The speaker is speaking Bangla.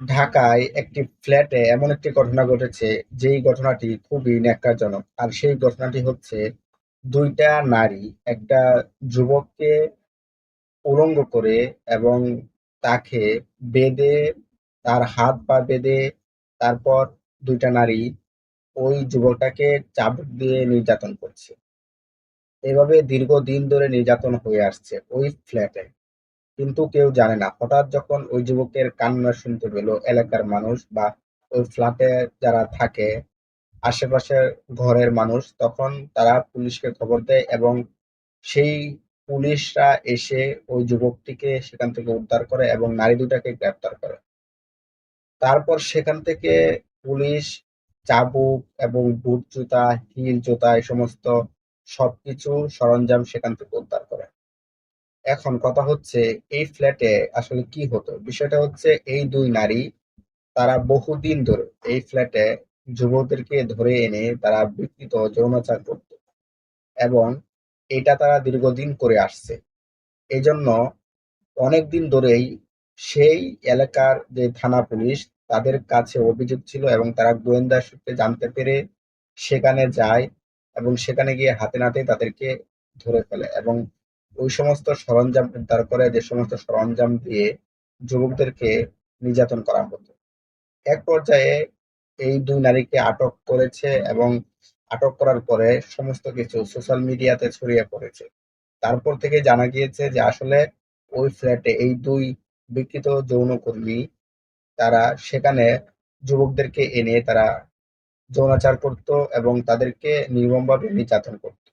ঢাকায় একটি ফ্ল্যাটে এমন একটি ঘটনা ঘটেছে, যেই ঘটনাটি খুবই ন্যাক্কারজনক। আর সেই ঘটনাটি হচ্ছে, দুইটা নারী, একটা যুবককে উলঙ্গ করে এবং তাকে বেঁধে, তার হাত পা বেঁধে, তারপর দুইটা নারী ওই যুবকটাকে চাবুক দিয়ে নির্যাতন করছে। এভাবে দীর্ঘদিন ধরে নির্যাতন হয়ে আসছে ওই ফ্ল্যাটে। কিন্তু কেউ জানে না। হঠাৎ যখন ওই যুবকের কান্না শুনতে পেল, এলাকার মানুষ বা ওই ফ্ল্যাটে যারা থাকে, আশেপাশের ঘরের মানুষ, তখন তারা পুলিশকে খবর দেয় এবং সেই পুলিশরা এসে ওই যুবকটিকে সেখান থেকে উদ্ধার করে এবং নারী দুটাকে গ্রেপ্তার করে। তারপর সেখান থেকে পুলিশ চাবুক এবং বুট জুতা, হিল জুতা, এই সমস্ত সবকিছু সরঞ্জাম সেখান থেকে উদ্ধার করে। এখন কথা হচ্ছে, এই ফ্ল্যাটে আসলে কি হতো? বিষয়টা হচ্ছে, এই দুই নারী, তারা বহুদিন ধরে এই ফ্ল্যাটে যুবকদেরকে ধরে এনে তারা বিকৃত যৌনাচার করত এবং এটা তারা দীর্ঘদিন করে আসছে। এজন্য অনেকদিন ধরেই সেই এলাকার যে থানা পুলিশ, তাদের কাছে অভিযোগ ছিল এবং তারা গোয়েন্দা সূত্রে জানতে পেরে সেখানে যায় এবং সেখানে গিয়ে হাতে নাতে তাদেরকে ধরে ফেলে এবং ওই সমস্ত সরঞ্জাম, উদ্ধার করে যে সমস্ত সরঞ্জাম দিয়ে যুবকদেরকে নির্যাতন করা হতো। এক পর্যায়ে এই দুই নারীকে আটক করেছে এবং আটক করার পরে সমস্ত কিছু সোশ্যাল মিডিয়াতে ছড়িয়ে পড়েছে। তারপর থেকে জানা গিয়েছে যে আসলে ওই ফ্ল্যাটে এই দুই বিকৃত যৌনকর্মী, তারা সেখানে যুবকদেরকে এনে তারা যৌনাচার করত এবং তাদেরকে নির্মমভাবে নির্যাতন করত।